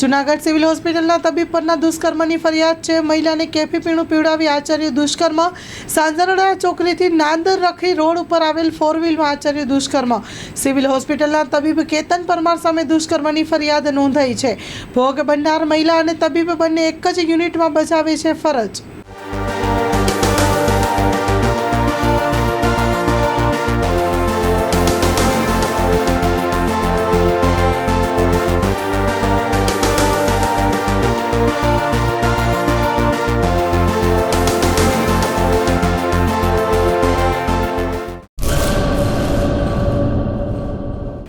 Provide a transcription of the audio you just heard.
Junagadh civil હોસ્પિટલના તબીબ પરના દુષ્કર્મની ફરિયાદ છે. મહિલાને કેફી પીણું પીવડાવી આચાર્ય દુષ્કર્મ. સાંજરડા ચોકડીથી નાંદર રખી રોડ ઉપર આવેલ ફોર વ્હીલમાં આચાર્ય દુષ્કર્મ. સિવિલ હોસ્પિટલના તબીબ કેતન પરમાર સામે દુષ્કર્મની ફરિયાદ નોંધાઈ છે. ભોગ બનનાર મહિલા અને તબીબ બંને એક જ યુનિટમાં બજાવે છે ફરજ.